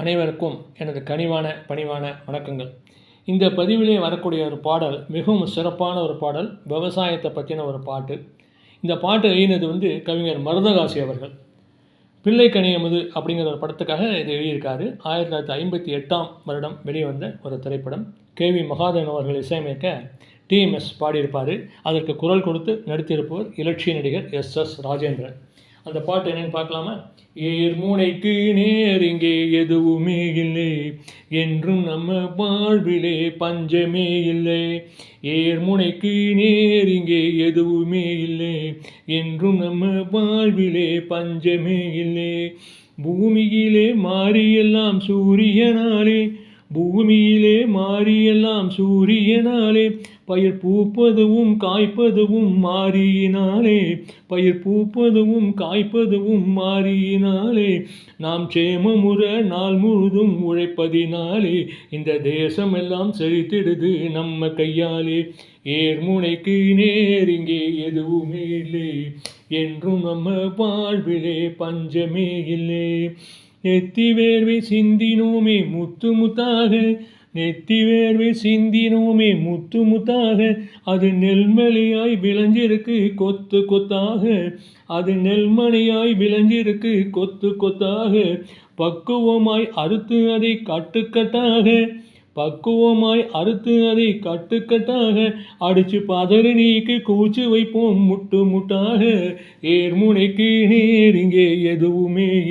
அனைவருக்கும் எனது கனிவான பணிவான வணக்கங்கள். இந்த பதிவிலே வரக்கூடிய ஒரு பாடல் மிகவும் சிறப்பான ஒரு பாடல் விவசாயத்தை பற்றின ஒரு பாட்டு. இந்த பாட்டு எழுதினது வந்து கவிஞர் மருதகாசி அவர்கள். பிள்ளை கனியமுது அப்படிங்கிற ஒரு படத்துக்காக இது எழுதியிருக்காரு. ஆயிரத்தி தொள்ளாயிரத்தி ஐம்பத்தி எட்டாம் வருடம் வெளிவந்த ஒரு திரைப்படம். கே வி மகாதேவன் அவர்கள் இசையமைக்க டிஎம்எஸ் பாடியிருப்பார். அதற்கு குரல் கொடுத்து நடித்திருப்பவர் இலட்சிய நடிகர் எஸ் எஸ் ராஜேந்திரன். அந்த பாட்டு என்னன்னு பார்க்கலாமா? ஏர்முனைக்கு நேர் இங்கே எதுவுமே இல்லை என்றும் நம்ம வாழ்விலே பஞ்சமே இல்லை. ஏர்முனைக்கு நேர் இங்கே எதுவுமே இல்லை என்றும் நம்ம வாழ்விலே பஞ்சமே இல்லை. பூமியிலே மாறியெல்லாம் சூரியனாலே பூமியிலே மாறியெல்லாம் சூரியனாலே. பயிர் பூப்பதுவும் காய்ப்பதுவும் மாறியினாலே. பயிர் பூப்பதுவும் காய்ப்பதுவும் மாறியினாலே. நாம் சேமமுற நாள் முழுதும் உழைப்பதினாலே. இந்த தேசம் எல்லாம் செழித்திடுது நம்ம கையாலே. ஏர்முனைக்கு நேர் இங்கே எதுவுமே இல்லை. என்றும் நம்ம வாழ்விலே பஞ்சமே இல்லை. நெத்தி வேர்வை சிந்தினோமே முத்து முத்தாக நெத்தி வேர்வை சிந்தினோமே முத்து முத்தாக அது நெல்மலையாய் விளைஞ்சிருக்கு கொத்து கொத்தாக. அது நெல்மணியாய் விளைஞ்சிருக்கு கொத்து கொத்தாக. பக்குவமாய் அறுத்து அதை கட்டுக்கட்டாக. பக்குவமாய் அறுத்து அதை கட்டுக்கட்டாக. அடிச்சு பதறி நீக்கு கூச்சு வைப்போம் முட்டு முட்டாக ஏர்முனைக்கு நேர் இங்கே எதுவுமே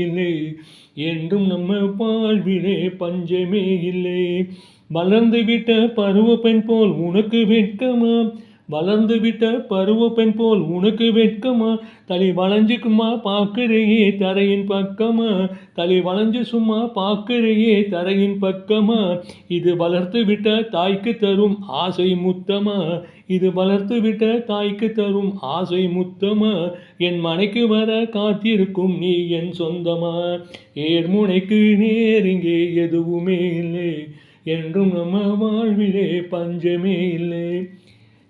என்றும் நம்ம வாழ்விலே பஞ்சமே இல்லை. வளர்ந்து விட்ட பருவ பெண் போல் உனக்கு வெட்கமா? வளர்ந்து விட்ட பருவ பெண் போல் உனக்கு வெட்கமா? தலை வளைஞ்சுக்குமா பார்க்குறையே தரையின் பக்கமா? தலை வளைஞ்சு சும்மா பார்க்குறையே தரையின் பக்கமா? இது வளர்த்து விட்ட தாய்க்கு தரும் ஆசை முத்தமா? இது வளர்த்து விட்ட தாய்க்கு தரும் ஆசை முத்தமா? என் மனைக்கு வர காத்திருக்கும் நீ என் சொந்தமா? ஏர்முனைக்கு நேர் எதுவுமே இல்லை. என்றும் நம்ம வாழ்விலே பஞ்சமே இல்லை.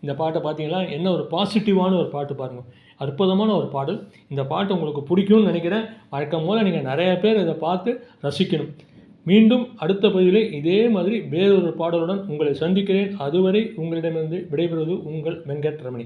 இந்த பாட்டை பார்த்தீங்கன்னா என்ன ஒரு பாசிட்டிவான ஒரு பாட்டு பாருங்கள் அற்புதமான ஒரு பாடல். இந்த பாட்டு உங்களுக்கு பிடிக்கும்னு நினைக்கிறேன். வழக்கம் போல் நீங்கள் நிறைய பேர் இதை பார்த்து ரசிக்கணும். மீண்டும் அடுத்த பதிவில் இதே மாதிரி வேறொரு பாடலுடன் உங்களை சந்திக்கிறேன். அதுவரை உங்களிடமிருந்து விடைபெறுவது உங்கள் வெங்கட் ரமணி.